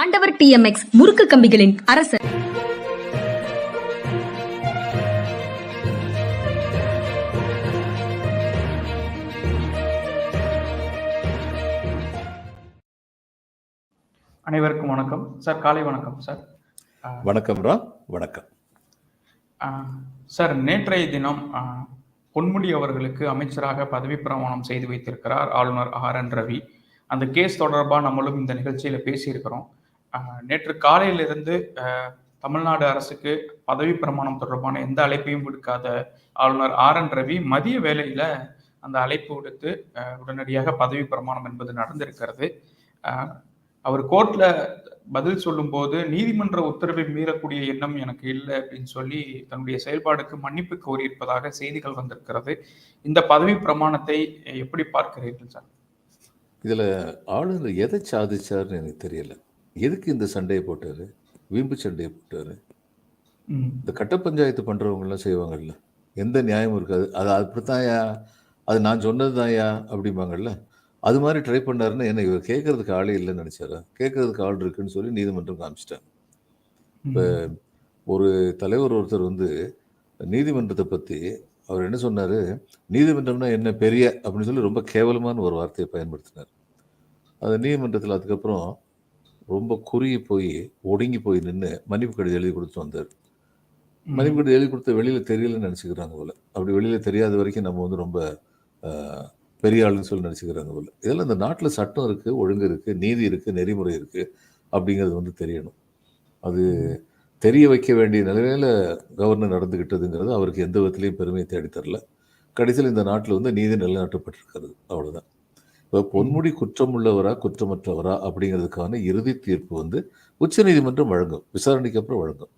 ஆண்டவர் டிஎம்எக்ஸ் முறுக்கு கம்பிகளின் அரசர். அனைவருக்கும் வணக்கம். சார் காலை வணக்கம் சார். வணக்கம் ரா வணக்கம். சார் நேற்றைய தினம் பொன்முடி அவர்களுக்கு அமைச்சராக பதவி பிரமாணம் செய்து வைத்திருக்கிறார் ஆளுநர் ஆர் என் ரவி. அந்த கேஸ் தொடர்பாக நம்மளும் இந்த நிகழ்ச்சியில் பேசியிருக்கிறோம். நேற்று காலையிலிருந்து தமிழ்நாடு அரசுக்கு பதவி பிரமாணம் தொடர்பான எந்த அழைப்பையும் விடுக்காத ஆளுநர் ஆர் என் ரவி மதிய வேளையில அந்த அழைப்பு விடுத்து உடனடியாக பதவி பிரமாணம் என்பது நடந்திருக்கிறது. அவர் கோர்ட்ல பதில் சொல்லும்போது நீதிமன்ற உத்தரவை மீறக்கூடிய எண்ணம் எனக்கு இல்லை அப்படின்னு சொல்லி தன்னுடைய செயல்பாடுக்கு மன்னிப்பு கோரியிருப்பதாக செய்திகள் வந்திருக்கிறது. இந்த பதவி பிரமாணத்தை எப்படி பார்க்கிறீர்கள் சார்? இதில் ஆளுநர் எதை சாதிச்சார்னு எனக்கு தெரியல. எதுக்கு இந்த சண்டையை போட்டாரு? வீம்பு சண்டையை போட்டாரு. இந்த கட்ட பஞ்சாயத்து பண்ணுறவங்களாம் செய்வாங்கல்ல. எந்த நியாயமும் இருக்காது. அது அப்படித்தான்யா அது நான் சொன்னது தான்யா அப்படிம்பாங்கல்ல. அது மாதிரி ட்ரை பண்ணாருன்னு என்ன இவர் கேட்கறதுக்கு ஆளே இல்லைன்னு நினச்சாரா? கேட்கறதுக்கு ஆள் இருக்குன்னு சொல்லி நீதிமன்றம் காமிச்சிட்டாங்க. ம், ஒரு தலைவர் ஒருத்தர் வந்து நீதிமன்றத்தை பற்றி அவர் என்ன சொன்னார்? நீதிமன்றம்னா என்ன பெரிய அப்படின்னு சொல்லி ரொம்ப கேவலமான ஒரு வார்த்தையை பயன்படுத்தினார். அது நீதிமன்றத்தில் அதுக்கப்புறம் ரொம்ப குறுகி போய் ஒடுங்கி போய் நின்று மன்னிப்பு கடிதம் எழுதி கொடுத்து வந்தார். மன்னிப்பு கடிதம் எழுதி கொடுத்த வெளியில் தெரியலன்னு நினச்சிக்கிறாங்க போல. அப்படி வெளியில் தெரியாத வரைக்கும் நம்ம வந்து ரொம்ப பெரிய ஆளுன்னு சொல்லி நினச்சிக்கிறாங்க போல. இதெல்லாம் இந்த நாட்டில் சட்டம் இருக்குது ஒழுங்கு இருக்குது நீதி இருக்குது நெறிமுறை இருக்குது அப்படிங்கிறது வந்து தெரியணும். அது தெரிய வைக்க வேண்டிய நிலைமையில கவர்னர் நடந்துகிட்டதுங்கிறது அவருக்கு எந்த விதத்திலையும் பெருமையை தேடித் தரல கடைசியில் இந்த நாட்டில் வந்து நீதி நிலைநாட்டப்பட்டிருக்கிறது. அவ்வளவுதான். இப்போ பொன்முடி குற்றம் உள்ளவரா குற்றமற்றவரா அப்படிங்கிறதுக்கான இறுதி தீர்ப்பு வந்து உச்சநீதிமன்றம் வழங்கும் விசாரணைக்கு அப்புறம் வழங்கும்.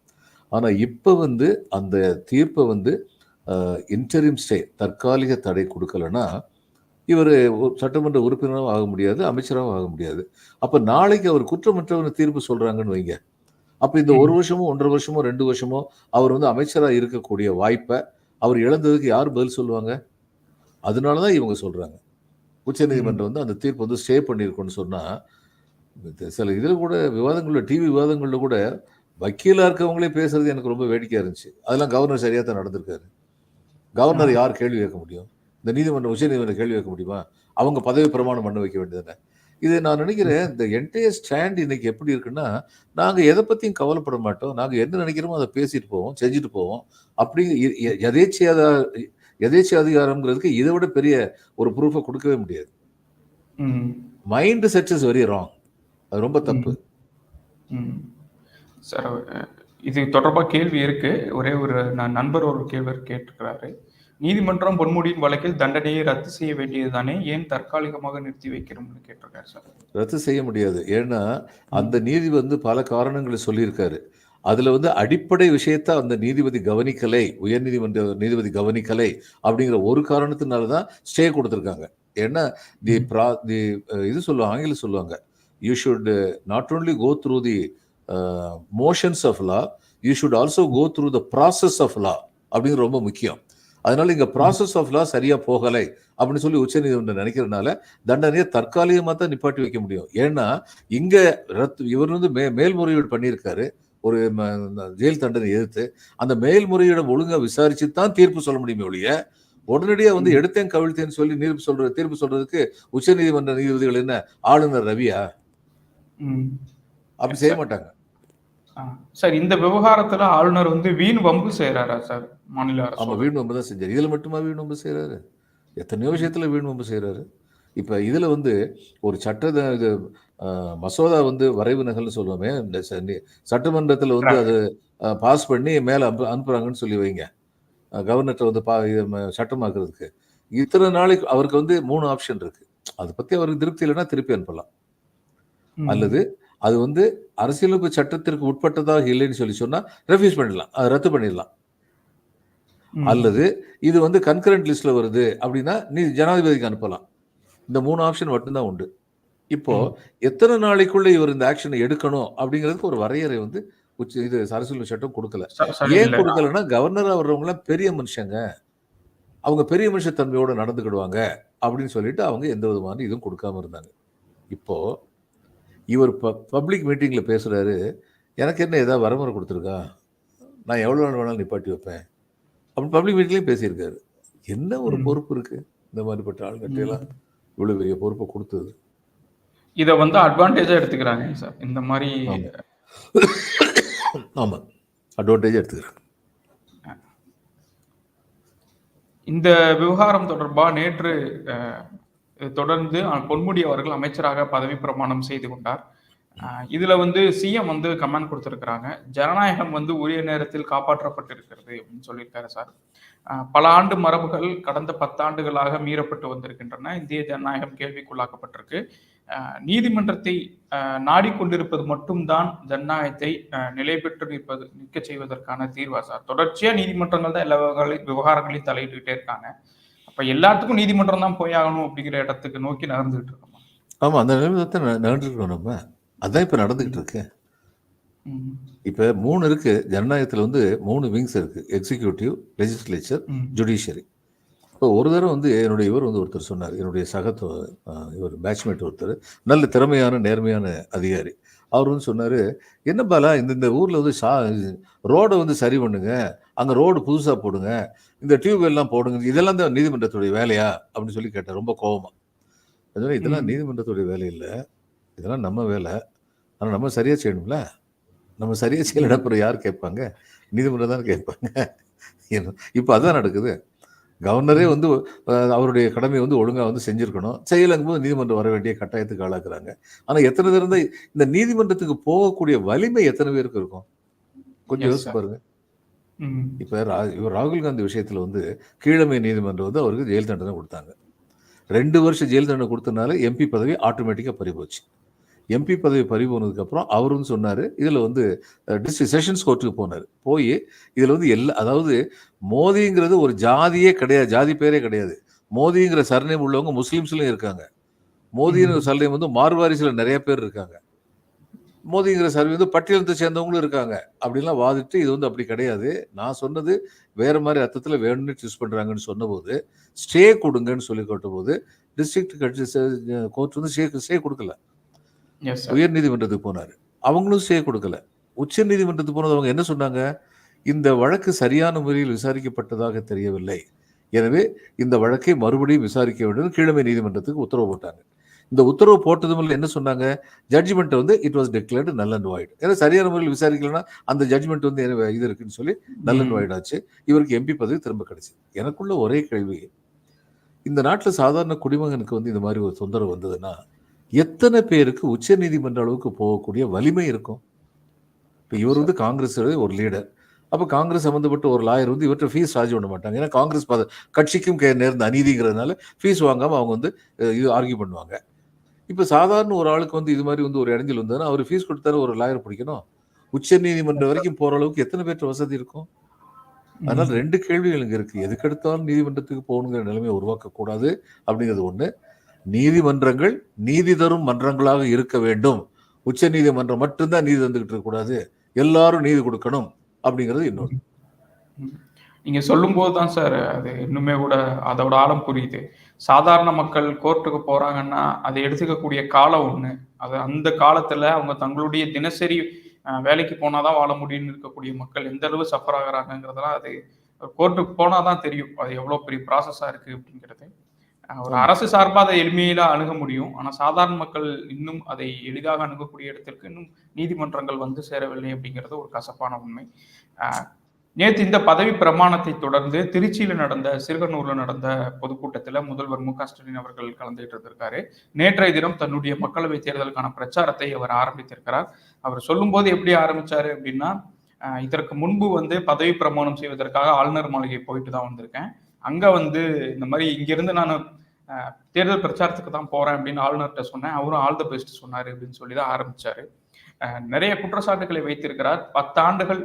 ஆனால் இப்போ வந்து அந்த தீர்ப்பை வந்து இன்டரிம் ஸ்டே தற்காலிக தடை கொடுக்கலன்னா இவர் சட்டமன்ற உறுப்பினராகவும் ஆக முடியாது அமைச்சராகவும் ஆக முடியாது. அப்போ நாளைக்கு அவர் குற்றமற்றவர்னு தீர்ப்பு சொல்றாங்கன்னு வைங்க. அப்போ இந்த ஒரு வருஷமோ ஒன்றரை வருஷமோ ரெண்டு வருஷமோ அவர் வந்து அமைச்சராக இருக்கக்கூடிய வாய்ப்பை அவர் இழந்ததுக்கு யார் பதில் சொல்லுவாங்க? அதனால தான் இவங்க சொல்றாங்க. உச்சநீதிமன்றம் வந்து அந்த தீர்ப்பு வந்து ஸ்டே பண்ணியிருக்கோன்னு சொன்னா இது சில இதில் கூட விவாதங்கள்ல டிவி விவாதங்கள்ல கூட வக்கீலா இருக்கவங்களே பேசுறது எனக்கு ரொம்ப வேடிக்கையா இருந்துச்சு. அதெல்லாம் கவர்னர் சரியா தான் நடந்திருக்காரு. கவர்னர் யார் கேள்வி கேட்க முடியும்? இந்த நீதிமன்றம் உச்சநீதிமன்றம் கேள்வி கேட்க முடியுமா? அவங்க பதவி பிரமாணம் பண்ண வைக்க வேண்டியதுதானே இது நான் நினைக்கிறேன் இந்த என்டையர் ஸ்டாண்ட் இன்னைக்கு எப்படி இருக்குன்னா நாங்க எதை பத்தியும் கவலைப்பட மாட்டோம். நாங்க என்ன நினைக்கிறோமோ அதை பேசிட்டு போவோம் செஞ்சுட்டு போவோம். அப்படி எ- எ- எதேச்சையாத எதேச்சை அதிகாரம்ங்கிறதுக்கு இதை விட பெரிய ஒரு ப்ரூஃபை கொடுக்கவே முடியாது. Mind set is very wrong அது ரொம்ப தப்பு. ம். சார் இது தொடர்பாக கேள்வி இருக்கு. ஒரே ஒரு நான் நண்பர் ஒரு கேள்வி கேட்டிருக்கிறாரு. நீதிமன்றம் பொன்முடியின் வழக்கில் தண்டனையை ரத்து செய்ய வேண்டியதுதானே? ஏன் தற்காலிகமாக நிறுத்தி வைக்கிறோம்னு கேட்டிருக்காரு சார். ரத்து செய்ய முடியாது. ஏன்னா அந்த நீதி வந்து பல காரணங்களை சொல்லியிருக்காரு. அதுல வந்து அடிப்படை விஷயத்த அந்த நீதிபதி கவனிக்கலை உயர்நீதிமன்ற நீதிபதி கவனிக்கலை அப்படிங்கிற ஒரு காரணத்தினால தான் ஸ்டே கொடுத்துருக்காங்க. ஏன்னா தி ப்ரா தி இது சொல்லுவாங்க ஆங்கிலம் சொல்லுவாங்க. You should not only go through the motions of law you should also go through the process of law அப்படிங்கிறது ரொம்ப முக்கியம். அதனால இங்க ப்ராசஸ் ஆஃப் லா சரியா போகலை அப்படின்னு சொல்லி உச்சநீதிமன்றம் நினைக்கிறதுனால தண்டனையை தற்காலிகமாக தான் நிப்பாட்டி வைக்க முடியும். ஏன்னா இங்க ரத்து இவர் வந்து மே மேல்முறையீடு பண்ணியிருக்காரு. ஒரு ஜெயில் தண்டனை எதிர்த்து அந்த மேல்முறையீடை ஒழுங்கா விசாரிச்சு தான் தீர்ப்பு சொல்ல முடியுமே ஒழிய உடனடியா வந்து எடுத்தேன் கவிழ்த்தேன்னு சொல்லி தீர்ப்பு சொல்ற தீர்ப்பு சொல்றதுக்கு உச்சநீதிமன்ற நீதிபதிகள் என்ன? ஆளுநர் ரவியா. அப்படி செய்ய மாட்டாங்க. சார் இந்த விவகாரத்துல ஆளுநர் வந்து வீண் வம்பு செய்யறாரா சார் மாநில ஆமா அரசு வீண் வம்பு தான் செஞ்சாரு. இதுல மட்டுமா வீண் வம்பு செய்யறாரு எத்தனையோ விஷயத்துல வீண் வம்பு செய்யறாரு இப்ப இதுல வந்து ஒரு சட்ட மசோதா வந்து வரைவு நகல்னு சொல்லுவோமே இந்த சட்டமன்றத்துல வந்து அது பாஸ் பண்ணி மேல அனுப்பு அனுப்புறாங்கன்னு சொல்லி வைங்க. கவர்னர்கிட்ட வந்து பா சட்டமாக்குறதுக்கு. இத்தனை நாளைக்கு அவருக்கு வந்து மூணு ஆப்ஷன் இருக்கு. அதை பத்தி அவருக்கு திருப்தி இல்லைன்னா திருப்பி அனுப்பலாம். அல்லது அது வந்து அரசியலமைப்பு சட்டத்திற்கு உட்பட்டதாக இல்லைன்னு சொல்லி சொன்னா ரெஃப்யூஸ் பண்ணிடலாம். அதை ரத்து பண்ணிடலாம். அல்லது இது வந்து கன்கரண்ட் லிஸ்ட்ல வருது அப்படின்னா நீ ஜனாதிபதிக்கு அனுப்பலாம். இந்த மூணு ஆப்ஷன் மட்டும்தான் உண்டு. இப்போ எத்தனை நாளைக்குள்ள இவர் இந்த ஆக்ஷனை எடுக்கணும் அப்படிங்கிறதுக்கு ஒரு வரையறை வந்து உச்ச இது அரசியல் சட்டம் கொடுக்கல. ஏன். கொடுக்கலன்னா கவர்னரா வர்றவங்களாம் பெரிய மனுஷங்க. அவங்க பெரிய மனுஷத்தன்மையோட நடந்துக்கிடுவாங்க அப்படின்னு சொல்லிட்டு அவங்க எந்த விதமான இதுவும் கொடுக்காம இருந்தாங்க. இப்போ இவர் ப பப்ளிக் மீட்டிங்கில் பேசுகிறாரு எனக்கு என்ன ஏதாவது வரமுறை கொடுத்துருக்கா? நான் எவ்வளோ நாள் வேணாலும் நிப்பாட்டி வைப்பேன். அப்படின்னு பப்ளிக் மீட்டிங்லேயும் பேசியிருக்காரு. என்ன ஒரு. பொறுப்பு இருக்குது இந்த மாதிரிப்பட்ட ஆளுங்கட்டையெல்லாம் இவ்வளோ பெரிய பொறுப்பை கொடுத்தது. இதை வந்து அட்வான்டேஜா எடுத்துக்கிறாங்க சார் இந்த மாதிரி ஆமா. ஆமாம் அட்வான்டேஜ் எடுத்துக்கிறேன் இந்த விவகாரம் தொடர்பா நேற்று தொடர்ந்து பொன்முடி அவர்கள் அமைச்சராக பதவி பிரமாணம் செய்து கொண்டார். இதுல வந்து சிஎம் வந்து கமெண்ட் கொடுத்திருக்கிறாங்க. ஜனநாயகம் வந்து உரிய நேரத்தில் காப்பாற்றப்பட்டிருக்கிறது அப்படின்னு சொல்லியிருக்காரு சார் பல ஆண்டு மரபுகள் கடந்த பத்தாண்டுகளாக மீறப்பட்டு வந்திருக்கின்றன. இந்திய ஜனநாயகம் கேள்விக்குள்ளாக்கப்பட்டிருக்கு. நீதிமன்றத்தை நாடிக்கொண்டிருப்பது மட்டும்தான் ஜனநாயகத்தை நிலை பெற்று நிற்பது நிற்க செய்வதற்கான தீர்வா. சார் தொடர்ச்சியா நீதிமன்றங்கள் தான் எல்லா விவகாரங்களையும் தலையிட்டுக்கிட்டே இருக்காங்க. அப்ப எல்லாத்துக்கும் நீதிமன்றம் தான் போய் ஆகணும் அப்படிங்கிற இடத்துக்கு நோக்கி நகர்ந்துகிட்டு இருக்கோம்? ஆமாம் அந்த நிலைமை தான் நடந்துருக்கோம் நம்ம. அதான் இப்போ நடந்துக்கிட்டு இருக்கு. இப்போ மூணு இருக்குது ஜனநாயகத்தில் வந்து மூணு விங்ஸ் இருக்குது எக்ஸிக்யூட்டிவ் லெஜிஸ்லேச்சர் ஜுடிஷியரி இப்போ ஒரு தடவை வந்து என்னுடைய இவர் வந்து ஒருத்தர் சொன்னார். என்னுடைய சகத்து இவர் பேட்ச்மேட் ஒருத்தர். நல்ல திறமையான நேர்மையான அதிகாரி. அவர் வந்து சொன்னார் என்ன பாலா இந்த இந்த ஊரில் வந்து சா ரோடை வந்து சரி பண்ணுங்க. அங்கே ரோடு புதுசாக போடுங்க. இந்த டியூப் எல்லாம் போடுங்க. இதெல்லாம் தான் நீதிமன்றத்துடைய வேலையா? அப்படின்னு சொல்லி கேட்டார். ரொம்ப கோவமா அதனால இதெல்லாம். நீதிமன்றத்துடைய வேலை இல்லை. இதெல்லாம் நம்ம வேலை. ஆனால் நம்ம சரியாக செய்யணும்ல? நம்ம சரியாக செய்யலைன்னா அப்புறம் யார் கேட்பாங்க? நீதிமன்றம் தானே கேட்பாங்க? இப்போ அதான் நடக்குது. கவர்னரே வந்து அவருடைய கடமையை வந்து ஒழுங்காக வந்து செஞ்சிருக்கணும். செய்யலைங்கும் போது நீதிமன்றம் வர வேண்டிய கட்டாயத்துக்கு ஆளாக்குறாங்க. ஆனால் எத்தனை பேர் இருந்தால் இந்த நீதிமன்றத்துக்கு போகக்கூடிய வலிமை எத்தனை பேருக்கு இருக்கும்? கொஞ்சம் யோசிச்சு. பாருங்க. இப்போ ரா இவர் ராகுல் காந்தி விஷயத்தில் வந்து கீழமை நீதிமன்றம் வந்து அவருக்கு ஜெயில் தண்டனை கொடுத்தாங்க. ரெண்டு வருஷம் ஜெயில் தண்டனை கொடுத்தனால எம்பி பதவி ஆட்டோமேட்டிக்காக பறிபோச்சு. எம்பி பதவி பறி போனதுக்கப்புறம் அவர் வந்து சொன்னார். இதில் வந்து டிஸ்ட்ரிக்ட் செஷன்ஸ் கோர்ட்டுக்கு போனார். போய் இதில் வந்து எல்லா அதாவது மோதிங்கிறது ஒரு ஜாதியே கிடையாது ஜாதி பேரே கிடையாது. மோதிங்கிற சர்நேம் உள்ளவங்க முஸ்லீம்ஸ்லையும் இருக்காங்க. மோதிங்கிற சர்நேம் வந்து மார்வாரிஸில் நிறைய பேர் இருக்காங்க. மோதிங்கிற சர்வே வந்து பட்டியலத்தை சேர்ந்தவங்களும் இருக்காங்க. அப்படிலாம் வாதிட்டு இது வந்து அப்படி கிடையாது. நான் சொன்னது வேற மாதிரி அர்த்தத்தில் வேணும்னு சூஸ் பண்ணுறாங்கன்னு சொன்னபோது ஸ்டே கொடுங்கன்னு சொல்லி போது டிஸ்ட்ரிக்ட் கட்சி கோர்ட் வந்து ஸ்டே ஸ்டே கொடுக்கல. உயர் நீதிமன்றத்துக்கு போனார். அவங்களும் ஸ்டே கொடுக்கல. உச்ச நீதிமன்றத்துக்கு போனது அவங்க என்ன சொன்னாங்க? இந்த வழக்கு சரியான முறையில் விசாரிக்கப்பட்டதாக தெரியவில்லை. எனவே இந்த வழக்கை மறுபடியும் விசாரிக்க வேண்டும். கீழமை நீதிமன்றத்துக்கு உத்தரவு போட்டாங்க. இந்த உத்தரவு போட்டதும் இல்லை என்ன சொன்னாங்க? ஜட்ஜ்மெண்ட் வந்து it was declared null and void ஏன்னா சரியான முறையில் விசாரிக்கலன்னா அந்த ஜட்ஜ்மெண்ட் வந்து இது இருக்குன்னு சொல்லி நல் அண்ட் வாய்டு ஆச்சு. இவருக்கு எம்பி பதவி திரும்ப கிடைச்சு. எனக்குள்ள ஒரே கேள்வி. இந்த நாட்டில் சாதாரண குடிமகனுக்கு வந்து இந்த மாதிரி ஒரு தொந்தரவு வந்ததுன்னா எத்தனை பேருக்கு உச்ச நீதிமன்ற அளவுக்கு போகக்கூடிய வலிமை இருக்கும்? இப்போ இவர் வந்து காங்கிரஸ் ஒரு லீடர் அப்போ காங்கிரஸ் சம்மந்தப்பட்ட ஒரு லாயர் வந்து இவர்கிட்ட ஃபீஸ் சார்ஜ் பண்ண மாட்டாங்க. ஏன்னா காங்கிரஸ் பத கட்சிக்கும் கே- நேர்ந்த அநீதிங்கிறதுனால ஃபீஸ் வாங்காமல் அவங்க வந்து இது ஆர்கியூ பண்ணுவாங்க. இப்போ சாதாரண ஒரு ஆளுக்கு வந்து இது மாதிரி வந்து ஒரு இடைஞ்சல் வந்ததுன்னா அவர் ஃபீஸ் கொடுத்தாரு ஒரு லாயர் பிடிக்கணும். உச்ச நீதிமன்றம் வரைக்கும் போகிற அளவுக்கு எத்தனை பேர்ட்ட வசதி இருக்கும்? அதனால ரெண்டு கேள்விகள் இங்க இருக்கு. எதுக்கெடுத்தாலும் நீதிமன்றத்துக்கு போகணுங்கிற நிலைமையை உருவாக்கக்கூடாது அப்படிங்கிறது ஒண்ணு. நீதிமன்றங்கள் நீதி தரும் மன்றங்களாக இருக்க வேண்டும். உச்ச நீதிமன்றம் மட்டும்தான் நீதி தந்துகிட்டு இருக்கக்கூடாது எல்லாரும் நீதி கொடுக்கணும் அப்படிங்கிறது இன்னொன்று. நீங்க சொல்லும்போது தான் சார் அது இன்னுமே கூட அதோட ஆழம் புரியுது. சாதாரண மக்கள் கோர்ட்டுக்கு போறாங்கன்னா அதை எடுத்துக்கக்கூடிய காலம் ஒண்ணு. அது அந்த காலத்துல அவங்க தங்களுடைய தினசரி வேலைக்கு போனாதான் வாழ முடியும்னு இருக்கக்கூடிய மக்கள் எந்த அளவு சஃபர் ஆகுறாங்கிறதெல்லாம் அது கோர்ட்டுக்கு போனாதான் தெரியும். அது எவ்வளவு பெரிய ப்ராசஸா இருக்கு அப்படிங்கிறது. ஒரு அரசு சார்பாக அதை எளிமையில அணுக முடியும். ஆனால் சாதாரண மக்கள் இன்னும் அதை எளிதாக அணுகக்கூடிய இடத்திற்கு இன்னும் நீதிமன்றங்கள் வந்து சேரவில்லை அப்படிங்கிறது ஒரு கசப்பான உண்மை. நேற்று இந்த பதவி பிரமாணத்தை தொடர்ந்து திருச்சியில் நடந்த சிறுகனூர்ல நடந்த பொதுக்கூட்டத்தில் முதல்வர் மு க ஸ்டாலின் அவர்கள் கலந்துகிட்டு இருந்திருக்காரு. நேற்றைய தினம் தன்னுடைய மக்களவை தேர்தலுக்கான பிரச்சாரத்தை அவர் ஆரம்பித்திருக்கிறார். அவர் சொல்லும்போது எப்படி ஆரம்பிச்சாரு அப்படின்னா இதற்கு முன்பு வந்து பதவி பிரமாணம் செய்வதற்காக ஆளுநர் மாளிகை போயிட்டு தான் வந்திருக்கேன். அங்க வந்து இந்த மாதிரி இங்கேருந்து நான் தேர்தல் பிரச்சாரத்துக்கு தான் போறேன் அப்படின்னு ஆளுநர்கிட்ட சொன்னேன். அவரும் ஆல் த பெஸ்ட் சொன்னாரு அப்படின்னு சொல்லி தான் ஆரம்பிச்சாரு. நிறைய குற்றச்சாட்டுகளை வைத்திருக்கிறார். பத்தாண்டுகள்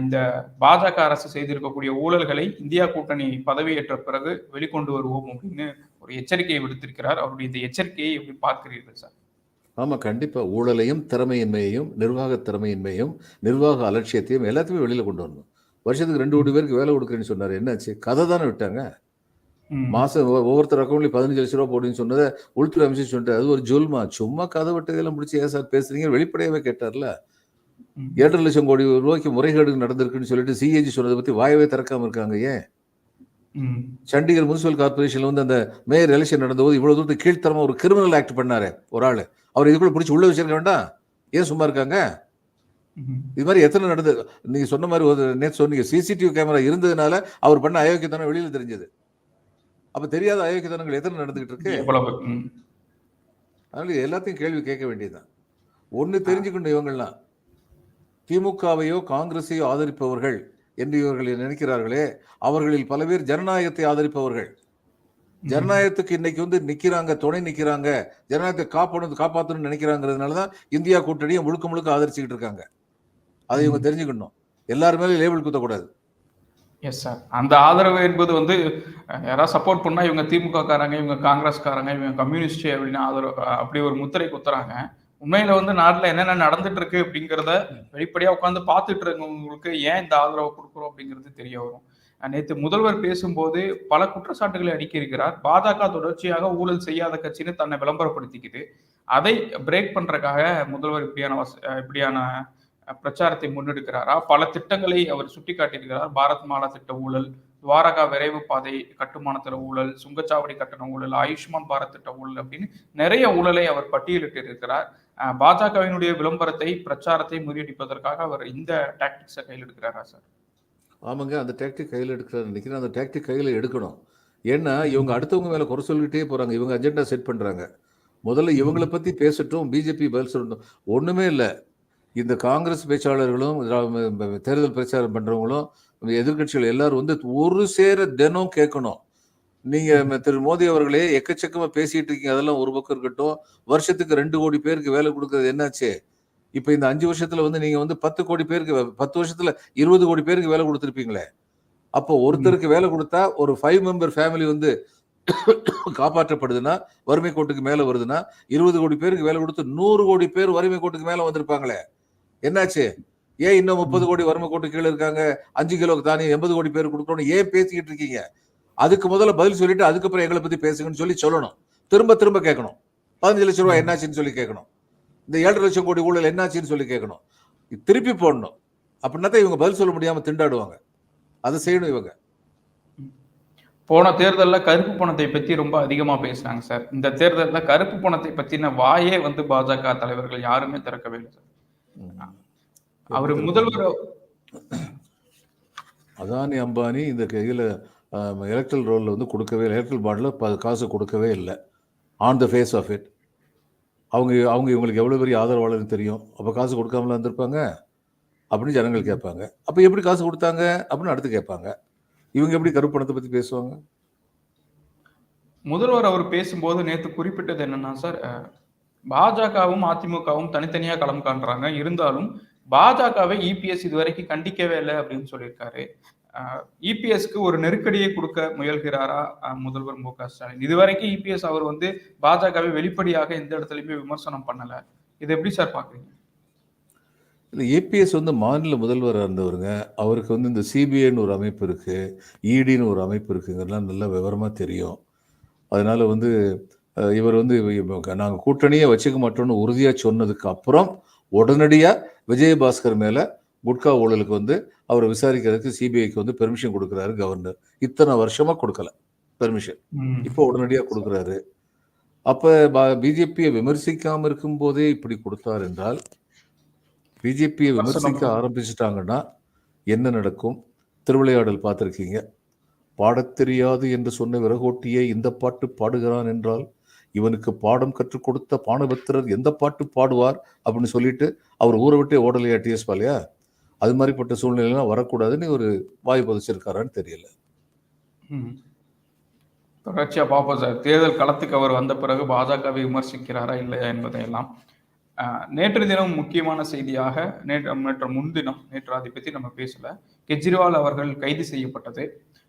இந்த பாஜக அரசு செய்திருக்கக்கூடிய ஊழல்களை இந்தியா கூட்டணி பதவியேற்ற பிறகு வெளிக்கொண்டு வருவோம் அப்படின்னு ஒரு எச்சரிக்கையை விடுத்திருக்கிறார். அவருடைய இந்த எச்சரிக்கையை எப்படி பார்க்கிறீர்கள் சார்? ஆமாம் கண்டிப்பாக ஊழலையும் திறமையின்மையையும் நிர்வாக திறமையின்மையும் நிர்வாக அலட்சியத்தையும் எல்லாத்தையுமே வெளியில் கொண்டு வரணும். வருஷத்துக்கு ரெண்டு கோடி பேருக்கு வேலை கொடுக்குறேன்னு சொன்னாரு. என்னாச்சு? கதை தானே விட்டாங்க. மாசம் ஒவ்வொருத்தர் அக்கௌண்ட்லயும் பதினஞ்சு லட்ச ரூபா போடுன்னு சொன்னதை உள்துறை அமைச்சர் சொல்லிட்டு அது ஒரு ஜுல்மா. சும்மா கதை விட்டதெல்லாம் முடிச்சு ஏன் சார் பேசுறீங்க? வெளிப்படையாவே கேட்டார்ல. ஏழரை லட்சம் கோடி ரூபாய்க்கு முறைகேடு நடந்திருக்குன்னு சொல்லிட்டு சிஏஜி சொன்னதை பத்தி வாயவே திறக்காம இருக்காங்க ஏன். சண்டிகர் முனிசிபல் கார்பரேஷன்ல வந்து அந்த மேயர் எலெக்ஷன் நடந்தபோது இவ்வளவு தூரத்துக்கு கீழ்த்தரமா ஒரு கிரிமினல் ஆக்ட் பண்ணாரு ஒரு ஆளு. அவர் இதுக்குள்ள பிடிச்சி உள்ள வச்சிருக்க வேண்டாம். ஏன் சும்மா இருக்காங்க. இது மாதிரி எத்தனை நடந்தது நீங்க சொன்ன மாதிரி ஒரு நேற்று சொன்னீங்க சிசிடிவி கேமரா இருந்ததுனால அவர் பண்ண அயோக்கியத்தனம் வெளியில தெரிஞ்சது. அப்ப தெரியாத அயோக்கியத்தனங்கள் எத்தனை நடந்துகிட்டு இருக்கு. அதனால எல்லாத்தையும் கேள்வி கேட்க வேண்டியதுதான். ஒண்ணு தெரிஞ்சுக்கணும் இவங்கெல்லாம் திமுகவையோ காங்கிரஸையோ ஆதரிப்பவர்கள் என்று இவர்கள் நினைக்கிறார்களே அவர்களில் பல பேர் ஜனநாயகத்தை ஆதரிப்பவர்கள். ஜனநாயகத்துக்கு இன்னைக்கு வந்து நிக்கிறாங்க துணை நிக்கிறாங்க ஜனநாயகத்தை காப்பாற்றணும் காப்பாற்றணும்னு நினைக்கிறாங்கிறதுனால தான் இந்தியா கூட்டணியை முழுக்க முழுக்க ஆதரிச்சுக்கிட்டு இருக்காங்க. அதை இவங்க தெரிஞ்சுக்கணும். எல்லார் மேலே லேபிள் குத்தக்கூடாது. எஸ் சார் அந்த ஆதரவு என்பது வந்து யாராவது சப்போர்ட் பண்ணா இவங்க திமுக காரங்க இவங்க காங்கிரஸ்காரங்க இவங்க கம்யூனிஸ்ட் அப்படின்னு ஆதரவு அப்படி ஒரு முத்திரை குத்துறாங்க. உண்மையில வந்து நாட்டுல என்னென்ன நடந்துட்டு இருக்கு அப்படிங்கிறத வெளிப்படையா உட்காந்து பார்த்துட்டு இருக்கவங்களுக்கு ஏன் இந்த ஆதரவை கொடுக்குறோம் அப்படிங்கிறது தெரிய வரும். நேத்து முதல்வர் பேசும்போது பல குற்றச்சாட்டுகளை அடுக்கி இருக்கிறார் பாஜக தொடர்ச்சியாக ஊழல் செய்யாத கட்சின்னு தன்னை விளம்பரப்படுத்திக்குது. அதை பிரேக் பண்றதுக்காக முதல்வர் இப்படியான இப்படியான பிரச்சாரத்தை முன்னெடுக்கிறாரா? பல திட்டங்களை அவர் சுட்டிக்காட்டியிருக்கிறார். பாரத் மாலா திட்ட ஊழல் துவாரகா விரைவு பாதை கட்டுமானத்துல ஊழல் சுங்கச்சாவடி கட்டண ஊழல் ஆயுஷ்மான் பாரத் திட்ட ஊழல் அப்படின்னு நிறைய ஊழலை அவர் பட்டியலிட்டு இருக்கிறார் பாஜகவினுடைய விளம்பரத்தை பிரச்சாரத்தை முறியடிப்பதற்காக அவர் இந்த டாக்டிக்ஸை கையில் எடுக்கிறாரா சார்? ஆமாங்க அந்த டாக்டிக் கையில் எடுக்கிறார் நினைக்கிறேன். அந்த டாக்டிக் கையில் எடுக்கணும். ஏன்னா இவங்க அடுத்தவங்க மேலே குறை சொல்லிக்கிட்டே போகிறாங்க இவங்க அஜெண்டா செட் பண்ணுறாங்க முதல்ல இவங்களை பற்றி பேசட்டும். பிஜேபி பதில் சொல்லட்டும். ஒன்றுமே இல்லை. இந்த காங்கிரஸ் பேச்சாளர்களும் தேர்தல் பிரச்சாரம் பண்ணுறவங்களும் எதிர்க்கட்சிகள் எல்லாரும் வந்து ஒரு சேர தினம் கேட்கணும். நீங்க திரு மோடி அவர்களே எக்கச்சக்கமா பேசிட்டு இருக்கீங்க. அதெல்லாம் ஒரு பக்கம் இருக்கட்டும். வருஷத்துக்கு ரெண்டு கோடி பேருக்கு வேலை கொடுக்கறது என்னாச்சு? இப்ப இந்த அஞ்சு வருஷத்துல வந்து நீங்க வந்து பத்து கோடி பேருக்கு பத்து வருஷத்துல இருபது கோடி பேருக்கு வேலை கொடுத்துருப்பீங்களே. அப்போ ஒருத்தருக்கு வேலை கொடுத்தா ஒரு ஃபைவ் மெம்பர் ஃபேமிலி வந்து காப்பாற்றப்படுதுன்னா வறுமை கோட்டுக்கு மேல வருதுன்னா இருபது கோடி பேருக்கு வேலை கொடுத்து நூறு கோடி பேர் வறுமை கோட்டுக்கு மேல வந்திருப்பாங்களே. என்னாச்சு? ஏன் இன்னும் முப்பது கோடி வறுமை கோட்டு கீழே இருக்காங்க? அஞ்சு கிலோ தானியம் எண்பது கோடி பேர் கொடுக்கணும்னு ஏன் பேசிக்கிட்டு இருக்கீங்க? அதுக்கு முதல்ல பதில் சொல்லிட்டு அதுக்கப்புறம் எங்களை பத்தி பேசுங்கன்னு சொல்லி சொல்லணும். திரும்ப திரும்ப கேட்கணும். பதினஞ்சு லட்சம் ரூபாய் என்னாச்சுன்னு சொல்லி கேட்கணும். இந்த ஏழரை லட்சம் கோடி ஊழல் என்னாச்சுன்னு சொல்லி கேட்கணும். திருப்பி போடணும். அப்படின்னா தான் இவங்க பதில் சொல்ல முடியாம திண்டாடுவாங்க. அதை செய்யணும் இவங்க. போன தேர்தல்ல கருப்பு பணத்தை பத்தி ரொம்ப அதிகமா பேசினாங்க சார். இந்த தேர்தல்ல கருப்பு பணத்தை பத்தின வாயே வந்து பாஜக தலைவர்கள் யாருமே திறக்கவே இல்லை சார். அவர் முதல்வர் அதானி அம்பானி இந்த கையில் எலக்ட்ரல் ரோலில் வந்து கொடுக்கவே இல்லை. எலக்ட்ரல் பாண்டில் காசு கொடுக்கவே இல்லை. On the face of it அவங்க அவங்க இவங்களுக்கு எவ்வளோ பெரிய ஆதரவாளர்னு தெரியும். அப்போ காசு கொடுக்காமல இருந்திருப்பாங்க? அப்படின்னு ஜனங்கள் கேட்பாங்க. அப்போ எப்படி காசு கொடுத்தாங்க? அப்படின்னு அடுத்து கேட்பாங்க. இவங்க எப்படி கருப்பு பணத்தை பற்றி பேசுவாங்க? முதல்வர் அவர் பேசும்போது நேத்து குறிப்பிட்டது என்னன்னா சார் பாஜகவும் அதிமுகவும் தனித்தனியா களம் காண்றாங்க. இருந்தாலும் பாஜகவை இபிஎஸ் இதுவரைக்கும் கண்டிக்கவே இல்லை அப்படின்னு சொல்லியிருக்காரு. இபிஎஸ்க்கு ஒரு நெருக்கடியை கொடுக்க முயல்கிறாரா முதல்வர் மு க ஸ்டாலின்? இதுவரைக்கும் இபிஎஸ் அவர் வந்து பாஜகவை வெளிப்படையாக எந்த இடத்துலையுமே விமர்சனம் பண்ணல. இது எப்படி சார் பாக்குறீங்க இல்லை ஏபிஎஸ் வந்து மாநில முதல்வராக இருந்தவருங்க. அவருக்கு வந்து இந்த சிபிஐன்னு ஒரு அமைப்பு இருக்குது இடின்னு ஒரு அமைப்பு இருக்குங்கிறதுலாம் நல்லா விவரமாக தெரியும். அதனால் வந்து இவர் வந்து நாங்கள் கூட்டணியே வச்சுக்க மாட்டோம்னு உறுதியாக சொன்னதுக்கு அப்புறம் உடனடியாக விஜயபாஸ்கர் மேலே குட்கா ஊழலுக்கு வந்து அவரை விசாரிக்கிறதுக்கு சிபிஐக்கு வந்து பெர்மிஷன் கொடுக்குறாரு கவர்னர் இத்தனை வருஷமா கொடுக்கல. பெர்மிஷன் இப்போ உடனடியாக கொடுக்குறாரு. அப்போ பிஜேபியை விமர்சிக்காம இருக்கும் போதே இப்படி கொடுத்தார் என்றால் பிஜேபியை விமர்சிக்க ஆரம்பிச்சிட்டாங்கன்னா என்ன நடக்கும்? திருவிளையாடல் பார்த்துருக்கீங்க. பாடத் தெரியாது என்று சொன்ன விறகோட்டியே இந்த பாட்டு பாடுகிறான் என்றால் இவனுக்கு பாடம் கற்றுக் கொடுத்த பானபத்திரர் எந்த பாட்டு பாடுவார் அப்படின்னு சொல்லிட்டு அவர் ஊரை விட்டே ஓடலையா டிஎஸ் பாலையா? அது மாதிரிப்பட்ட சூழ்நிலையெல்லாம் வரக்கூடாதுன்னு ஒரு வாய் பதிச்சிருக்காரான்னு தெரியல. தொடர்ச்சியாக தொடர்ச்சியா பார்ப்போம் சார். தேர்தல் களத்துக்கு அவர் வந்த பிறகு பாஜகவை விமர்சிக்கிறாரா இல்லையா என்பதையெல்லாம் நேற்று தினம் முக்கியமான செய்தியாக நேற்று நேற்று முன்தினம் நேற்று அதை பற்றி நம்ம பேசல. கெஜ்ரிவால் அவர்கள் கைது செய்யப்பட்டது.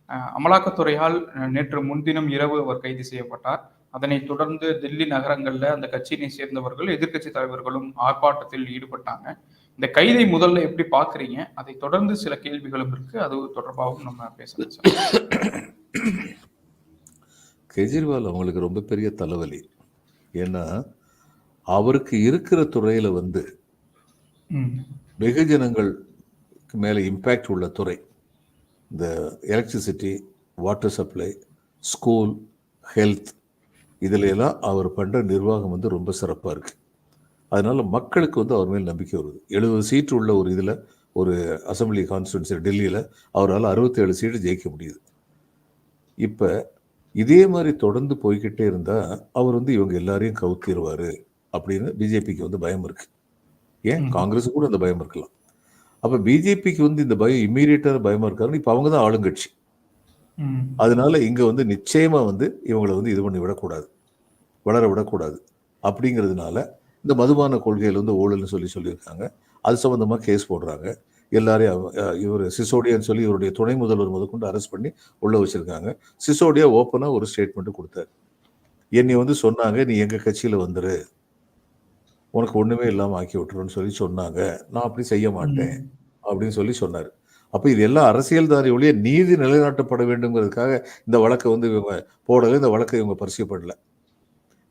ஆஹ், அமலாக்கத்துறையால் அஹ், நேற்று முன்தினம் இரவு அவர் கைது செய்யப்பட்டார். அதனைத் தொடர்ந்து டெல்லி நகரங்கள்ல அந்த கட்சியினை சேர்ந்தவர்கள் எதிர்க்கட்சி தலைவர்களும் ஆர்ப்பாட்டத்தில் ஈடுபட்டாங்க. இந்த கைதை முதல்ல எப்படி பாக்குறீங்க? அதை தொடர்ந்து சில கேள்விகளும் இருக்கு. அது தொடர்பாகவும் நம்ம பேசலாம் கெஜ்ரிவால் அவங்களுக்கு ரொம்ப பெரிய தலைவலி. ஏன்னா அவருக்கு இருக்கிற துறையில வந்து வெகுஜனங்களுக்கு மேலே இம்பேக்ட் உள்ள துறை. இந்த electricity water supply school health இதுல எல்லாம் அவர் பண்ணுற நிர்வாகம் வந்து ரொம்ப சிறப்பாக இருக்கு. அதனால மக்களுக்கு வந்து அவர் மேல் நம்பிக்கை வருது. எழுபது சீட்டு உள்ள ஒரு இதில் ஒரு அசம்பிளி கான்ஸ்டியூன்சி டெல்லியில் அவரால் அறுபத்தேழு சீட்டு ஜெயிக்க முடியுது. இப்போ இதே மாதிரி தொடர்ந்து போய்கிட்டே இருந்தால் அவர் வந்து இவங்க எல்லாரையும் கவுத்திடுவார் அப்படின்னு பிஜேபிக்கு வந்து பயம் இருக்கு. ஏன்? ம். காங்கிரஸுக்கு கூட அந்த பயம் இருக்கலாம். அப்போ பிஜேபிக்கு வந்து இந்த பயம் இம்மீடியட்டான பயமா இருக்காருன்னு இப்போ அவங்க தான் ஆளுங்கட்சி. அதனால இங்க வந்து நிச்சயமா வந்து இவங்களை வந்து இது பண்ணி விடக்கூடாது. வளர விடக்கூடாது. அப்படிங்கிறதுனால இந்த மதுபான கொள்கையில் வந்து ஊழல்னு சொல்லி சொல்லியிருக்காங்க. அது சம்பந்தமா கேஸ் போடுறாங்க. எல்லாரையும் இவர் சிசோடியான்னு சொல்லி இவருடைய துணை முதல்வர் முதற்கொண்டு அரெஸ்ட் பண்ணி உள்ள வச்சிருக்காங்க. சிசோடியா ஓப்பனா ஒரு ஸ்டேட்மெண்ட் கொடுத்தாரு. என்னை வந்து சொன்னாங்க நீ எங்க கட்சியில வந்துரு. உனக்கு ஒண்ணுமே இல்லாம ஆக்கி விட்டுருன்னு சொல்லி சொன்னாங்க. நான் அப்படி செய்ய மாட்டேன். அப்படின்னு சொல்லி சொன்னார். அப்போ இது எல்லாம் அரசியல்தாரி ஒழிய நீதி நிலைநாட்டப்பட வேண்டுங்கிறதுக்காக இந்த வழக்கை வந்து இவங்க போடல இந்த வழக்கை இவங்க பரிசீலிப்படல.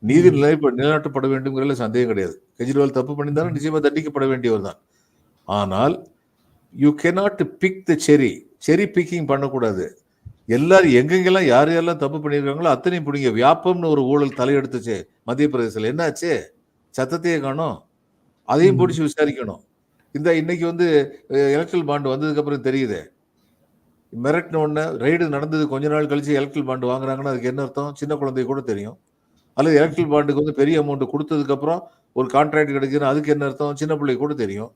நீதி நிலை நிலைநாட்டப்பட வேண்டுங்கிறதுல சந்தேகம் கிடையாது. கெஜ்ரிவால் தப்பு பண்ணியிருந்தாலும் நிச்சயமா தண்டிக்கப்பட வேண்டியவர் தான் ஆனால் யூ cannot பிக் த செரி செரி பிக்கிங் பண்ணக்கூடாது. எல்லாரும் எங்கெங்கெல்லாம் யார் யாரெல்லாம் தப்பு பண்ணியிருக்காங்களோ அத்தனையும் பிடிங்க. வியாபம்னு ஒரு ஊழல் தலையெடுத்துச்சு மத்திய பிரதேசத்தில். என்னாச்சு? சத்தத்தையே காணோம். அதையும். பிடிச்சி விசாரிக்கணும். இந்த இன்னைக்கு வந்து எலக்ட்ரல் பாண்ட் வந்ததுக்கு அப்புறம் தெரியுதே. மிரட்டின உடனே ரைடு நடந்தது கொஞ்ச நாள் கழிச்சு எலக்ட்ரல் பாண்ட் வாங்குறாங்கன்னா அதுக்கு என்ன அர்த்தம்? சின்ன குழந்தைக்கு கூட தெரியும். அல்லது எலக்ட்ரல் பாண்டுக்கு வந்து பெரிய அமௌண்ட் கொடுத்ததுக்கு அப்புறம் ஒரு கான்ட்ராக்ட் கிடைக்குதுன்னா அதுக்கு என்ன அர்த்தம்? சின்ன பிள்ளைக்கு கூட தெரியும்.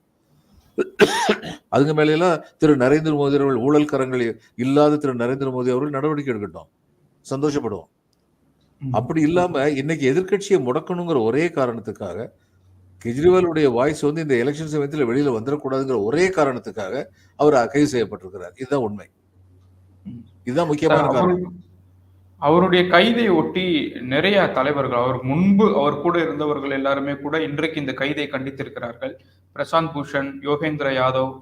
அதுக்கு மேலையெல்லாம் திரு நரேந்திர மோடி அவர்கள் ஊழல் கரங்கள் இல்லாத திரு நரேந்திர மோடி அவர்கள் நடவடிக்கை எடுக்கட்டும். சந்தோஷப்படுவோம். அப்படி இல்லாம இன்னைக்கு எதிர்க்கட்சியை முடக்கணுங்கிற ஒரே காரணத்துக்காக கெஜ்ரிவாலுடைய வாய்ஸ் வந்து இந்த எலெக்ஷன் சமயத்தில் வெளியில வந்துடக்கூடாதுங்கிற ஒரே காரணத்துக்காக அவர் கைது செய்யப்பட்டிருக்கிறார். இதுதான் உண்மை. இதுதான் முக்கியமான காரணம். அவரு- அவருடைய கைதை ஒட்டி நிறைய தலைவர்கள் அவர் முன்பு அவர் கூட இருந்தவர்கள் எல்லாருமே கூட இன்றைக்கு இந்த கைதை கண்டித்திருக்கிறார்கள். பிரசாந்த் பூஷன் யோகேந்திர யாதவ்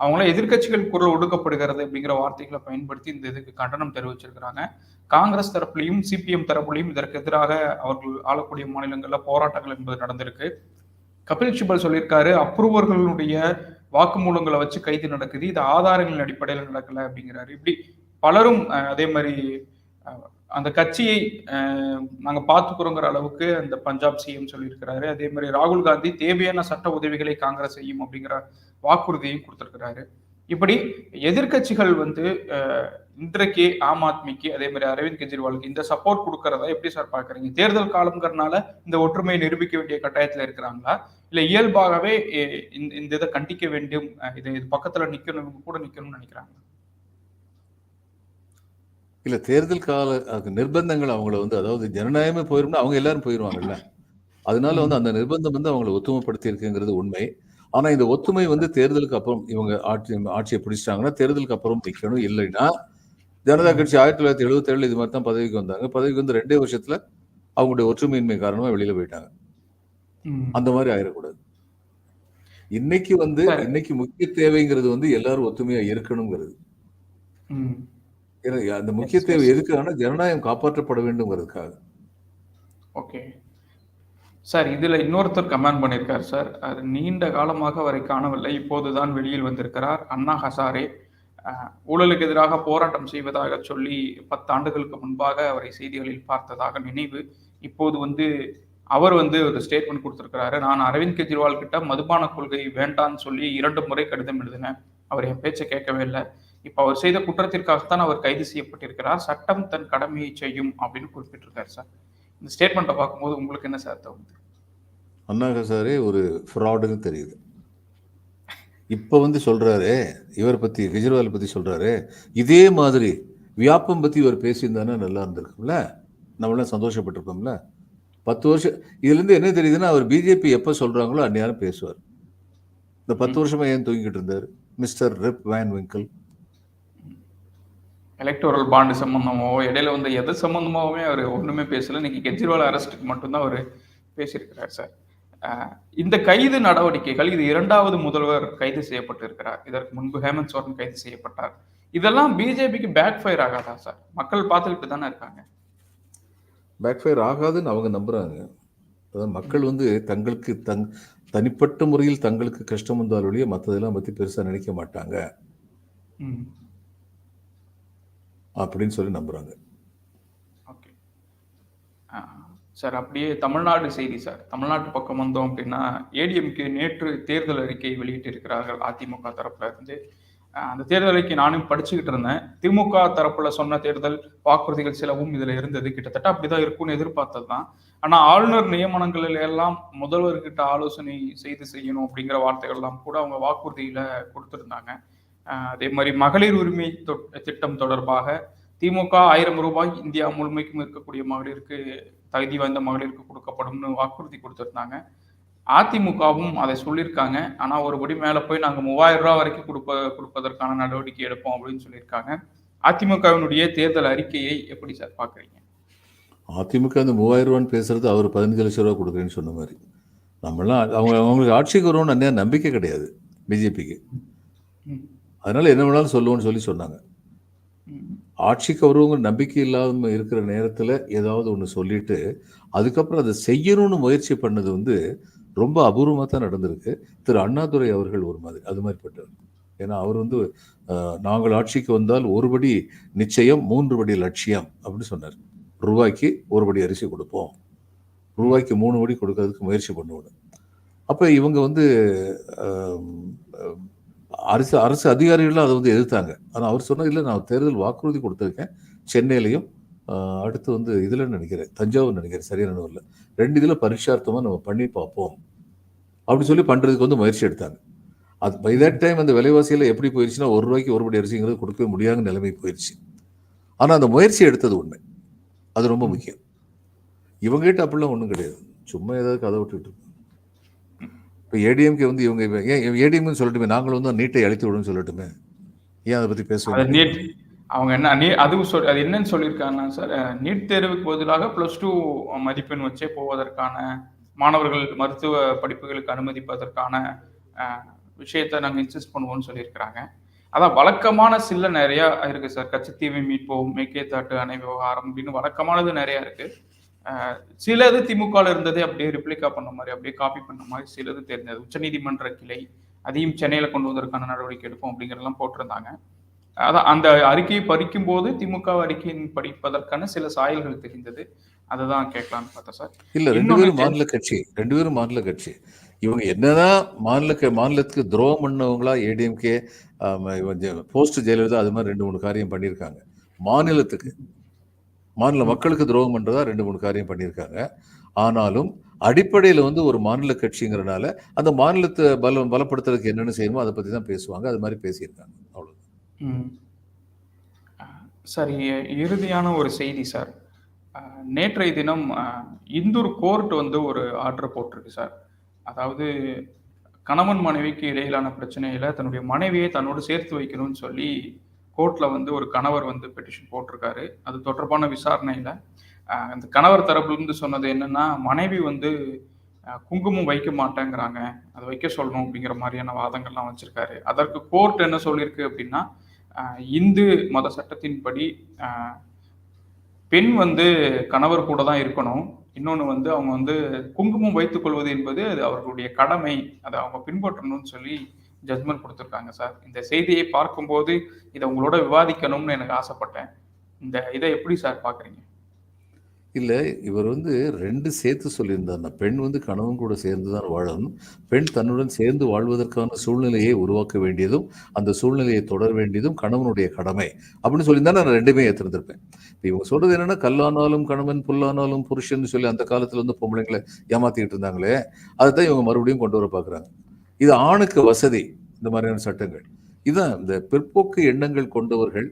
அவங்களாம் எதிர்க்கட்சிகள் குரல் ஒடுக்கப்படுகிறது அப்படிங்கிற வார்த்தைகளை பயன்படுத்தி இந்த இதுக்கு கண்டனம் தெரிவிச்சிருக்கிறாங்க. காங்கிரஸ் தரப்புலையும் சிபிஎம் தரப்புலையும் இதற்கு எதிராக அவர்கள் ஆளக்கூடிய மாநிலங்கள்ல போராட்டங்கள் என்பது நடந்திருக்கு. கபில் சிபல் சொல்லியிருக்காரு அப்ரூவர்களுடைய வாக்குமூலங்களை வச்சு கைது நடக்குது. இது ஆதாரங்களின் அடிப்படையில் நடக்கல அப்படிங்கிறாரு. இப்படி பலரும் அதே மாதிரி அந்த கட்சியை நாங்க பாத்துக்கிறோங்கிற அளவுக்கு அந்த பஞ்சாப் சிஎம் சொல்லியிருக்கிறாரு. அதே மாதிரி ராகுல் காந்தி தேவையான சட்ட உதவிகளை காங்கிரஸ் செய்யும் அப்படிங்கிற வாக்குறுதியையும் கொடுத்திருக்கிறாரு. இப்படி எதிர்க்கட்சிகள் வந்து இன்றைக்கு ஆம் ஆத்மிக்கு அதே மாதிரி அரவிந்த் கெஜ்ரிவாலுக்கு இந்த சப்போர்ட் கொடுக்கறதா எப்படி சார் பாக்குறீங்க தேர்தல் காலம்ங்கிறனால இந்த ஒற்றுமையை நிரூபிக்க வேண்டிய கட்டாயத்துல இருக்கிறாங்களா? இல்ல இயல்பாகவே இந்த இந்த இதை கண்டிக்க வேண்டும் இது இது பக்கத்துல நிக்கணும் இவங்க கூட நிக்கணும்னு நினைக்கிறாங்க இல்ல தேர்தல் கால நிர்பந்தங்கள் அவங்கள வந்து அதாவது ஜனநாயகமே போயிரும்னா அவங்க எல்லாரும் போயிருவாங்கல்ல? அதனால வந்து அந்த நிர்பந்தம் வந்து அவங்களை ஒத்துமைப்படுத்தி இருக்குங்கிறது உண்மை. ஆனா இந்த ஒத்துமை வந்து தேர்தலுக்கு அப்புறம் இவங்க ஆட்சி ஆட்சியை பிடிச்சிட்டாங்கன்னா தேர்தலுக்கு அப்புறம் நிக்கணும். இல்லைன்னா ஜனதா கட்சி ஆயிரத்தி தொள்ளாயிரத்தி எழுபத்தி ஏழுல இது மாதிரி தான் பதவிக்கு வந்தாங்க. பதவிக்கு வந்து ரெண்டே வருஷத்துல அவங்களுடைய ஒற்றுமையின்மை காரணமா வெளியில போயிட்டாங்க. அந்த மாதிரி ஆயிடக்கூடாது. இன்னைக்கு வந்து. இன்னைக்கு முக்கிய தேவைங்கிறது வந்து எல்லாரும் ஒத்துமையா இருக்கணுங்கிறது. அந்த முக்கிய தேவை. எதுக்கான ஜனநாயகம் காப்பாற்றப்பட வேண்டும்ங்கிறதுக்காக ஓகே. சார் இதுல இன்னொருத்தர் கமெண்ட் பண்ணியிருக்கார் சார். அது நீண்ட காலமாக அவரை காணவில்லை. இப்போதுதான் வெளியில் வந்திருக்கிறார் அண்ணா ஹசாரே. ஊழலுக்கு எதிராக போராட்டம் செய்வதாக சொல்லி பத்தாண்டுகளுக்கு முன்பாக அவரை செய்திகளில் பார்த்ததாக நினைவு. இப்போது வந்து அவர் வந்து ஒரு ஸ்டேட்மெண்ட் கொடுத்துருக்கிறாரு. நான் அரவிந்த் கெஜ்ரிவால் கிட்ட மதுபான கொள்கை வேண்டான்னு சொல்லி இரண்டு முறை கடிதம் எழுதினேன். அவர் என் பேச்சை கேட்கவே இல்லை. இப்போ அவர் செய்த குற்றத்திற்காகத்தான் அவர் கைது செய்யப்பட்டிருக்கிறார். சட்டம் தன் கடமையை செய்யும் அப்படின்னு குறிப்பிட்டிருக்காரு சார். இந்த ஸ்டேட்மெண்ட்டை பார்க்கும்போது உங்களுக்கு என்ன சார் தோணுது? அண்ணா சாரே ஒரு ஃப்ராடுன்னு தெரியுது. இப்ப வந்து சொல்றாரு இவர் பத்தி கெஜ்ரிவால் பத்தி சொல்றாரு இதே மாதிரி வியாபம் பத்தி இவர் பேசியிருந்தானே நல்லா இருந்திருக்கும்ல? நம்மளாம் சந்தோஷப்பட்டிருப்போம்ல பத்து வருஷம் இதுல இருந்து என்ன தெரியுதுன்னா அவர் பிஜேபி எப்ப சொல்றாங்களோ அந்நேரம் பேசுவார். இந்த பத்து ம். வருஷமா ஏன் தூங்கிட்டு இருந்தார்? Mister Rip Van Winkle. Electoral bond சம்பந்தமாவோ இடையில வந்து எது சம்பந்தமாகவுமே அவர் ஒண்ணுமே பேசல. இன்னைக்கு கெஜ்ரிவால் அரெஸ்ட்டுக்கு மட்டும்தான் அவர் பேசியிருக்கிறார் சார். இந்த கைது நடவடிக்கைகள் இது இரண்டாவது முதல்வர் கைது செய்யப்பட்டிருக்கிறார். இதற்கு முன்பு ஹேமந்த் சோரன் கைது செய்யப்பட்டார். இதெல்லாம் பிஜேபிக்கு பேக் ஃபயர் ஆகாதா சார் மக்கள் பார்த்துக்கிட்டு தானே இருக்காங்க. பேக்ஃபயர் ஆகாதுன்னு அவங்க நம்புறாங்க. அதாவது மக்கள் வந்து தங்களுக்கு தங் தனிப்பட்ட முறையில் தங்களுக்கு கஷ்டம் வந்தால் ஒழிய மற்றதெல்லாம் பற்றி பெருசாக நினைக்க மாட்டாங்க. ம். அப்படின்னு சொல்லி நம்புறாங்க ஓகே ஆ, சார் அப்படியே தமிழ்நாடு செய்தி சார். தமிழ்நாட்டு பக்கம் வந்தோம் அப்படின்னா ஏடிஎம்கே நேற்று தேர்தல் அறிக்கை வெளியிட்டிருக்கிறார்கள் அதிமுக தரப்புல இருந்து. அந்த தேர்தல் அறிக்கை நானும் படிச்சுக்கிட்டு இருந்தேன். திமுக தரப்புல சொன்ன தேர்தல் வாக்குறுதிகள் சிலவும் இதுல இருந்தது. கிட்டத்தட்ட அப்படிதான் இருக்கும்னு எதிர்பார்த்தது தான். ஆனா ஆளுநர் நியமனங்களில் எல்லாம் முதல்வர்கிட்ட ஆலோசனை செய்து செய்யணும் அப்படிங்கிற வார்த்தைகள் எல்லாம் கூட அவங்க வாக்குறுதியில கொடுத்துருந்தாங்க. அதே மாதிரி மகளிர் உரிமை திட்டம் தொடர்பாக திமுக ஆயிரம் ரூபாய் இந்தியா முழுமைக்கும் இருக்கக்கூடிய மகளிருக்கு தகுதி வாய்ந்த மகளிருக்கு கொடுக்கப்படும்னு வாக்குறுதி கொடுத்திருந்தாங்க. அதிமுகவும் அதை சொல்லியிருக்காங்க. ஆனா ஒருபடி மேல போய் நாங்க மூவாயிரம் ரூபாய் வரைக்கும் கொடுப்ப கொடுப்பதற்கான நடவடிக்கை எடுப்போம் அப்படின்னு சொல்லியிருக்காங்க. அதிமுகவினுடைய தேர்தல் அறிக்கையை எப்படி சார் பாக்குறீங்க அதிமுக அந்த மூவாயிரம் ரூபான்னு பேசுறது அவர் பதினஞ்சு லட்சம் ரூபா கொடுக்குறேன்னு சொன்ன மாதிரி. நம்மளாம் அவங்க அவங்களுக்கு ஆட்சிக்கு வருவோம்னு அந்நேரம் நம்பிக்கை கிடையாது. பிஜேபிக்கு. அதனால என்ன வேணாலும் சொல்லுவோம்னு சொல்லி சொன்னாங்க. ஆட்சிக்கு வருவங்க நம்பிக்கை இல்லாம இருக்கிற நேரத்தில் ஏதாவது ஒன்று சொல்லிட்டு அதுக்கப்புறம் அதை செய்யணும்னு முயற்சி பண்ணது வந்து ரொம்ப அபூர்வமாக தான் நடந்திருக்கு. திரு அண்ணாதுரை அவர்கள் ஒரு மாதிரி அது மாதிரிப்பட்டவர். ஏன்னா அவர் வந்து நாங்கள் ஆட்சிக்கு வந்தால் ஒருபடி நிச்சயம் மூன்று படி லட்சியம் அப்படின்னு சொன்னார். ரூபாய்க்கு ஒரு படி அரிசி கொடுப்போம். ரூபாய்க்கு மூணு படி கொடுக்கறதுக்கு முயற்சி பண்ணுவோம் அப்போ இவங்க வந்து அரசு அரசு அதிகாரிகளும் அதை வந்து எதிர்த்தாங்க. ஆனால் அவர் சொன்னது இல்லை. நான் தேர்தல் வாக்குறுதி கொடுத்துருக்கேன். சென்னையிலையும் அடுத்து வந்து இதில் நினைக்கிறேன். தஞ்சாவூர் நினைக்கிறேன். சரியான இல்லை ரெண்டு இதில் பரிட்சார்த்தமாக நம்ம பண்ணி பார்ப்போம். அப்படி சொல்லி பண்ணுறதுக்கு வந்து முயற்சி எடுத்தாங்க. அது பை தட் டைம் அந்த விலைவாசியில் எப்படி போயிடுச்சுன்னா ஒரு ரூபாய்க்கு ஒரு படி அரிசிங்கிறது கொடுக்கவே முடியாத நிலைமை போயிடுச்சு ஆனால் அந்த முயற்சி எடுத்தது உண்மை. அது ரொம்ப முக்கியம். இவங்ககிட்ட அப்படிலாம் ஒன்றும் கிடையாது. சும்மா ஏதாவது கதை விட்டுட்டு இப்போ ஏடிஎம்கே வந்து இவங்க ஏன் ஏடிஎம்னு சொல்லட்டுமே நாங்களும் வந்து நீட்டை அழித்து விடுன்னு சொல்லட்டுமே. ஏன் அதை பற்றி பேசுவோம்? நீட் அவங்க என்ன நீ அதுவும் சொல் அது என்னன்னு சொல்லியிருக்காங்கன்னா சார் நீட் தேர்வுக்கு பதிலாக ப்ளஸ் டூ மதிப்பெண் வச்சே போவதற்கான மாணவர்கள் மருத்துவ படிப்புகளுக்கு அனுமதிப்பதற்கான விஷயத்த விஷயத்தை நாங்கள் இன்சிஸ்ட் பண்ணுவோம்னு சொல்லியிருக்கிறாங்க. அதான் வழக்கமான சில நிறையா இருக்குது சார். கச்சத்தீவை மீட்போம் மேக்கேத்தாட்டு அணை விவகாரம் அப்படின்னு வழக்கமானது நிறையா இருக்குது சிலது திமுக இருந்ததே அப்படியே ரிப்ளிகா பண்ண மாதிரி அப்படியே காப்பி பண்ண மாதிரி சிலது தெரிஞ்சது உச்சநீதிமன்ற கிளை அதையும் சென்னையில கொண்டு வந்ததற்கான நடவடிக்கை எடுப்போம் அப்படிங்கிறதெல்லாம் போட்டிருந்தாங்க. அதான் அந்த அறிக்கையை படிக்கும் போது திமுக அறிக்கையின் படிப்பதற்கான சில சாயல்கள் தெரிந்தது அதை தான் கேட்கலாம்னு பார்த்தேன் சார். இல்ல ரெண்டு பேரும் மாநில கட்சி ரெண்டு பேரும் மாநில கட்சி. இவங்க என்னதான் மாநில மாநிலத்துக்கு துரோகம் பண்ணவங்களா ஏடிஎம்கே போஸ்ட் ஜெயலலிதா அது மாதிரி ரெண்டு மூணு காரியம் பண்ணியிருக்காங்க. மாநிலத்துக்கு. மாநில மக்களுக்கு துரோகம் பண்ணுறதா ரெண்டு மூணு காரியம் பண்ணியிருக்காங்க. ஆனாலும் அடிப்படையில் வந்து ஒரு மாநில கட்சிங்கிறனால அந்த மாநிலத்தை பலம் பலப்படுத்துறதுக்கு என்னென்ன செய்யணுமோ அதை பற்றி தான் பேசுவாங்க. அது மாதிரி பேசியிருக்காங்க. அவ்வளோ சார் சரி இறுதியான ஒரு செய்தி சார். நேற்றைய தினம் இந்தூர் கோர்ட் வந்து ஒரு ஆர்டர் போட்டிருக்கு சார். அதாவது கணவன் மனைவிக்கு இடையிலான பிரச்சனையில் தன்னுடைய மனைவியை தன்னோடு சேர்த்து வைக்கணும்னு சொல்லி கோர்ட்ல வந்து ஒரு கணவர் வந்து பெட்டிஷன் போட்டிருக்காரு. அது தொடர்பான விசாரணையில அந்த கணவர் தரப்புலேருந்து சொன்னது என்னன்னா மனைவி வந்து குங்குமம் வைக்க மாட்டேங்கிறாங்க. அதை வைக்க சொல்லணும் அப்படிங்கிற மாதிரியான வாதங்கள்லாம் வச்சிருக்காரு. அதற்கு கோர்ட் என்ன சொல்லியிருக்கு அப்படின்னா இந்து மத சட்டத்தின்படி பெண் வந்து கணவர் கூட தான் இருக்கணும். இன்னொன்று வந்து அவங்க வந்து குங்குமம் வைத்துக் கொள்வது என்பது அது அவர்களுடைய கடமை. அதை அவங்க பின்பற்றணும்னு சொல்லி ஜட்மெண்ட் கொடுத்துருக்காங்க சார் இந்த செய்தியை பார்க்கும்போது இதை உங்களோட விவாதிக்கணும்னு எனக்கு ஆசைப்பட்டேன். இந்த இதை எப்படி சார் பார்க்குறீங்க? இல்லை இவர் வந்து ரெண்டு சேர்த்து சொல்லியிருந்தார். பெண் வந்து கணவன் கூட சேர்ந்து தான் வாழணும். பெண் தன்னுடன் சேர்ந்து வாழ்வதற்கான சூழ்நிலையை உருவாக்க வேண்டியதும் அந்த சூழ்நிலையை தொடர வேண்டியதும் கணவனுடைய கடமை அப்படின்னு சொல்லியிருந்தா நான் ரெண்டுமே ஏற்றிருந்திருப்பேன் இப்போ இவங்க சொல்றது என்னன்னா கல்லானாலும் கணவன் புல்லானாலும் புருஷன் சொல்லி அந்த காலத்துல வந்து பொம்பளைங்களை ஏமாத்திக்கிட்டு இருந்தாங்களே அதை தான் இவங்க மறுபடியும் கொண்டு வர பார்க்குறாங்க. இது ஆணுக்கு வசதி இந்த மாதிரியான சட்டங்கள். இதுதான் இந்த பிற்போக்கு எண்ணங்கள் கொண்டவர்கள்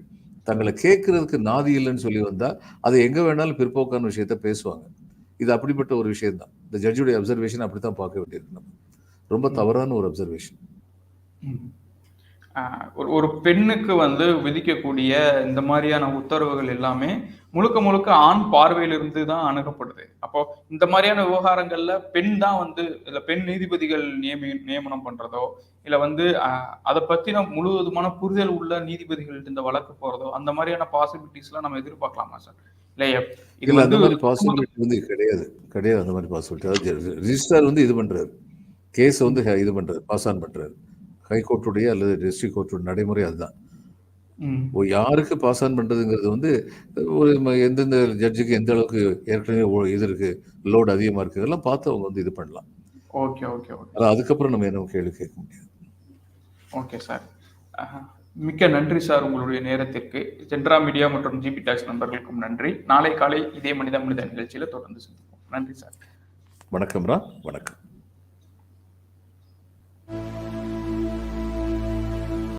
தங்களை கேட்கறதுக்கு நாதி இல்லைன்னு சொல்லி வந்தா அதை எங்க வேணாலும் பிற்போக்கான விஷயத்த பேசுவாங்க. இது அப்படிப்பட்ட ஒரு விஷயம் தான் இந்த ஜட்ஜுடைய அப்சர்வேஷன் அப்படித்தான் பார்க்க வேண்டியிருக்கு நம்ம. ரொம்ப தவறான ஒரு அப்சர்வேஷன் ஒரு ஒரு பெண்ணுக்கு வந்து விதிக்கக்கூடிய இந்த மாதிரியான உத்தரவுகள் எல்லாமே முழுக்க முழுக்க ஆண் பார்வையிலிருந்து தான் அணுகப்படுது. அப்போ இந்த மாதிரியான விவகாரங்கள்ல பெண் தான் வந்து இல்ல பெண் நீதிபதிகள் நியமி நியமனம் பண்றதோ இல்ல வந்து அதை பத்தின முழுவதுமான புரிதல் உள்ள நீதிபதிகள் இந்த வழக்கு போறதோ அந்த மாதிரியான பாசிபிலிட்டிஸ் எல்லாம் நம்ம எதிர்பார்க்கலாமா சார்? இல்ல எப்- இது வந்து மாதிரி பாசிபிலிட்டி வந்து கிடையாது. கிடையாது அந்த மாதிரி பாசிபிலிட்டி அதாவது ரிஜிஸ்ட்ரார் வந்து இது பண்றாரு. கேஸ் வந்து இது பண்றாரு. பாஸ் ஆன் பண்றாரு. ஹைகோர்ட்டுடைய அல்லது டிஸ்ட்ரிக்ட் கோர்ட்டோட நடைமுறை அதுதான். யாருக்கு பாஸ் ஆன் பண்றதுங்கிறது வந்து ஒரு எந்தெந்த ஜட்ஜுக்கு எந்த அளவுக்கு ஏற்கனவே இது இருக்கு லோட் அதிகமா இருக்கு இதெல்லாம் பார்த்து அவங்க வந்து இது பண்ணலாம். Okay okay okay. அதுக்கப்புறம் நம்ம என்ன கேள்வி கேட்க முடியாது. Okay sir. மிக்க நன்றி சார் உங்களுடைய நேரத்திற்கு. ஜென்ரா மீடியா மற்றும் ஜிபி டாக்ஸ் நண்பர்களுக்கும் நன்றி. நாளை காலை இதே மனித மனித நிகழ்ச்சியில தொடர்ந்து சந்திப்போம். நன்றி சார். வணக்கம் ரா. வணக்கம்.